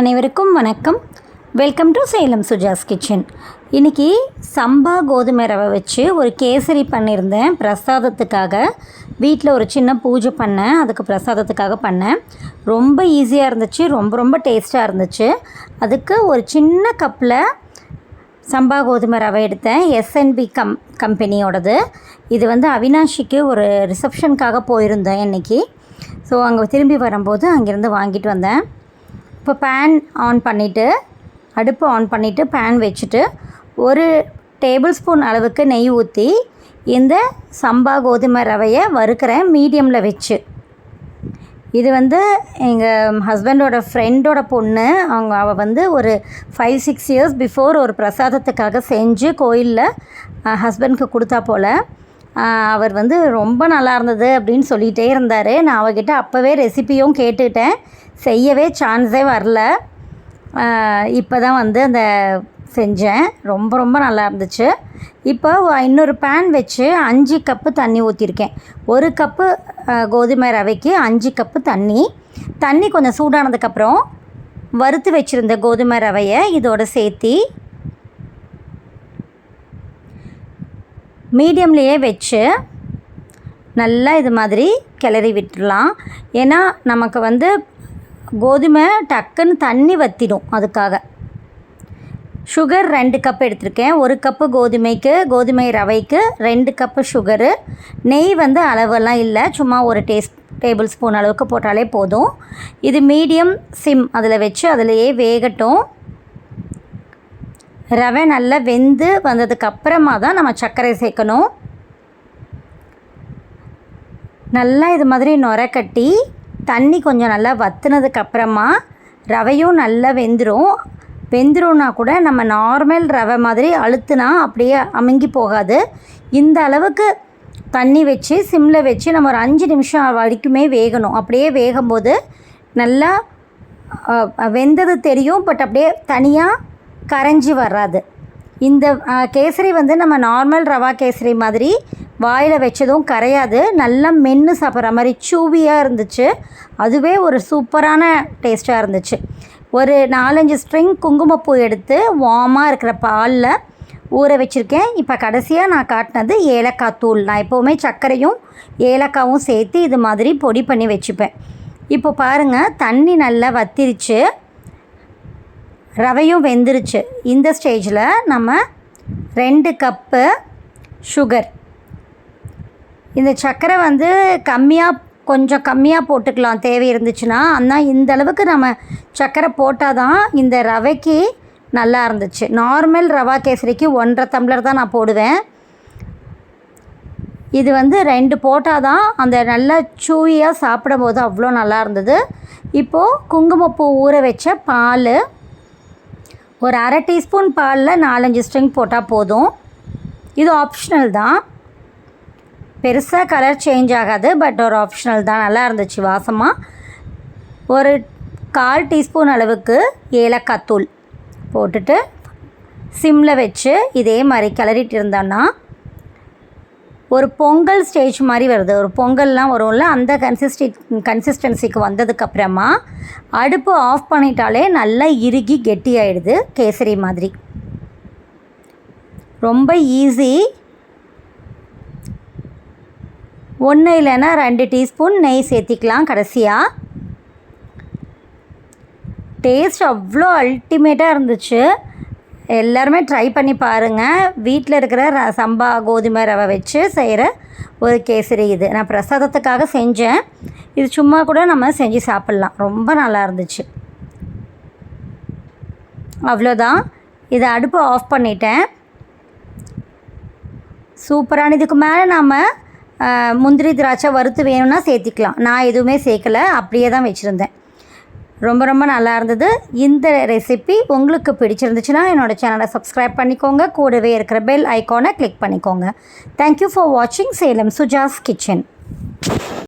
அனைவருக்கும் வணக்கம். Welcome to Salem Suja's kitchen இன்றைக்கி சம்பா கோதுமை ரவை வச்சு ஒரு கேசரி பண்ணியிருந்தேன். பிரசாதத்துக்காக வீட்டில் ஒரு சின்ன பூஜை பண்ணேன். அதுக்கு பிரசாதத்துக்காக பண்ணேன். ரொம்ப ஈஸியாக இருந்துச்சு. ரொம்ப ரொம்ப டேஸ்ட்டாக இருந்துச்சு. அதுக்கு ஒரு சின்ன கப்பில் சம்பா கோதுமை ரவை எடுத்தேன். எஸ்என்பி கம் கம்பெனியோடது இது வந்து அவினாஷிக்கு ஒரு ரிசப்ஷனுக்காக போயிருந்தேன் இன்றைக்கி ஸோ அங்கே திரும்பி வரும்போது அங்கேருந்து வாங்கிட்டு வந்தேன். இப்போ பேன் ஆன் பண்ணிவிட்டு அடுப்பு ஆன் பண்ணிவிட்டு பேன் வச்சுட்டு ஒரு டேபிள் ஸ்பூன் அளவுக்கு நெய் ஊற்றி இந்த சம்பா கோதுமை ரவையை வறுக்கிறேன் மீடியமில் வச்சு. இது வந்து எங்கள் ஹஸ்பண்டோட ஃப்ரெண்டோட பொண்ணு அவங்க அவள் வந்து ஒரு ஃபைவ் சிக்ஸ் இயர்ஸ் பிஃபோர் ஒரு பிரசாதத்துக்காக செஞ்சு கோயிலில் ஹஸ்பண்ட்க்கு கொடுத்தா போல் அவர் வந்து ரொம்ப நல்லா இருந்தது அப்படின்னு சொல்லிகிட்டே இருந்தார். நான் அவகிட்ட அப்போவே ரெசிப்பியும் கேட்டுக்கிட்டேன் செய்யவே சான்ஸே வரல. இப்போ தான் வந்து அந்த செஞ்சேன். ரொம்ப ரொம்ப நல்லா இருந்துச்சு. இப்போ இன்னொரு பேன் வச்சு அஞ்சு கப்பு தண்ணி ஊற்றிருக்கேன் ஒரு கப்பு கோதுமை ரவைக்கு அஞ்சு கப்பு தண்ணி. தண்ணி கொஞ்சம் சூடானதுக்கப்புறம் வறுத்து வச்சுருந்த கோதுமை ரவையை இதோட சேர்த்தி மீடியம்லேயே வச்சு நல்லா இது மாதிரி கிளறி விட்டுடலாம். ஏன்னா நமக்கு வந்து கோதுமை டக்குன்னு தண்ணி வற்றிடும் அதுக்காக. சுகர் ரெண்டு கப் எடுத்திருக்கேன். ஒரு கப்பு கோதுமைக்கு கோதுமை ரவைக்கு ரெண்டு கப்பு சுகரு நெய் வந்து அளவெல்லாம் இல்லை. சும்மா ஒரு டேஸ்ட் டேபிள் ஸ்பூன் அளவுக்கு போட்டாலே போதும். இது மீடியம் சிம் அதில் வச்சு அதிலையே வேகட்டும். ரவை நல்லா வெந்து வந்ததுக்கு அப்புறமா தான் நம்ம சர்க்கரை சேர்க்கணும். நல்லா இது மாதிரி நுர கட்டி தண்ணி கொஞ்சம் நல்லா வற்றுனதுக்கு அப்புறமா ரவையும் நல்லா வெந்துடும் வெந்துரும்னா கூட நம்ம நார்மல் ரவை மாதிரி அழுத்துனா அப்படியே அமுங்கி போகாது. இந்த அளவுக்கு தண்ணி வச்சு சிம்மில் வச்சு நம்ம ஒரு அஞ்சு நிமிஷம் வரைக்குமே வேகணும். அப்படியே வேகும்போது நல்லா வெந்தது தெரியும் பட் அப்படியே தனியாக கரைஞ்சி வராது. இந்த கேசரி வந்து நம்ம நார்மல் ரவா கேசரி மாதிரி வாயில் வச்சதும் கரையாது. நல்லா மென்று சாப்பிட்ற மாதிரி சூவியாக இருந்துச்சு. அதுவே ஒரு சூப்பரான டேஸ்ட்டாக இருந்துச்சு. ஒரு நாலஞ்சு ஸ்ட்ரிங் குங்குமப்பூ எடுத்து வார்மாக இருக்கிற பாலில் ஊற வச்சுருக்கேன். இப்போ கடைசியாக நான் காட்டினது ஏலக்காய் தூள். நான் எப்போவுமே சர்க்கரையும் ஏலக்காவும் சேர்த்து இது மாதிரி பொடி பண்ணி வச்சுப்பேன். இப்போ பாருங்கள் தண்ணி நல்லா வத்திருச்சு. ரவையும் வெந்துருச்சு. இந்த ஸ்டேஜில் நம்ம ரெண்டு கப்பு சுகர் இந்த சர்க்கரை வந்து கம்மியாக கொஞ்சம் கம்மியாக போட்டுக்கலாம். தேவை இருந்துச்சுன்னா ஆனால் இந்த அளவுக்கு நம்ம சர்க்கரை போட்டால் தான் இந்த ரவைக்கு நல்லா இருந்துச்சு. நார்மல் ரவா கேசரிக்கு ஒன்றரை டம்ளர் தான் நான் போடுவேன். இது வந்து ரெண்டு போட்டால் தான் அந்த நல்லா சூவியாக சாப்பிடும்போது அவ்வளோ நல்லா இருந்தது. இப்போது குங்குமப்பூ ஊற வச்ச பால் ஒரு அரை டீஸ்பூன் பாலில் நாலஞ்சு ஸ்ட்ரிங் போட்டால் போதும். இது ஆப்ஷனல் தான். பெருசாக கலர் சேஞ்ச் ஆகாது பட் ஒரு ஆப்ஷனல் தான். நல்லா இருந்துச்சு வாசமாக ஒரு கால் டீஸ்பூன் அளவுக்கு ஏலக்காய் தூள் போட்டுட்டு சிம்மில் வச்சு இதே மாதிரி கிளறிட்டு இருந்தோன்னா ஒரு பொங்கல் ஸ்டேஜ் மாதிரி வருது. ஒரு பொங்கல்லாம் வரும்ல அந்த கன்சிஸ்டி கன்சிஸ்டன்சிக்கு வந்ததுக்கப்புறமா அடுப்பு ஆஃப் பண்ணிட்டாலே நல்லா இறுகி கெட்டி கேசரி மாதிரி. ரொம்ப ஈஸி ஒன்று இல்லைன்னா ரெண்டு டீஸ்பூன் நெய் சேர்த்திக்கலாம் கடைசியாக டேஸ்ட் அவ்வளோ அல்டிமேட்டாக இருந்துச்சு. எல்லாருமே ட்ரை பண்ணி பாருங்கள் வீட்டில் இருக்கிற ர சம்பா கோதுமை ரவை வச்சு செய்கிற ஒரு கேசரி இது. நான் பிரசாதத்துக்காக செஞ்சேன். இது சும்மா கூட நம்ம செஞ்சு சாப்பிட்லாம். ரொம்ப நல்லா இருந்துச்சு. அவ்வளோதான். இதை அடுப்பு ஆஃப் பண்ணிட்டேன். சூப்பரான இதுக்கு மேலே நாம் முந்திரி திராட்சை வறுத்து வேணும்னா சேர்த்திக்கலாம். நான் எதுவுமே சேர்க்கலை. அப்படியே தான் வச்சுருந்தேன். ரொம்ப ரொம்ப நல்லா இருந்தது. இந்த ரெசிபி உங்களுக்கு பிடிச்சிருந்துச்சுன்னா என்னோடய சேனலை சப்ஸ்கிரைப் பண்ணிக்கோங்க. கூடவே இருக்கிற பெல் ஐக்கானை கிளிக் பண்ணிக்கோங்க. தேங்க்யூ ஃபார் வாட்சிங் சேலம் சுஜாஸ் கிச்சன்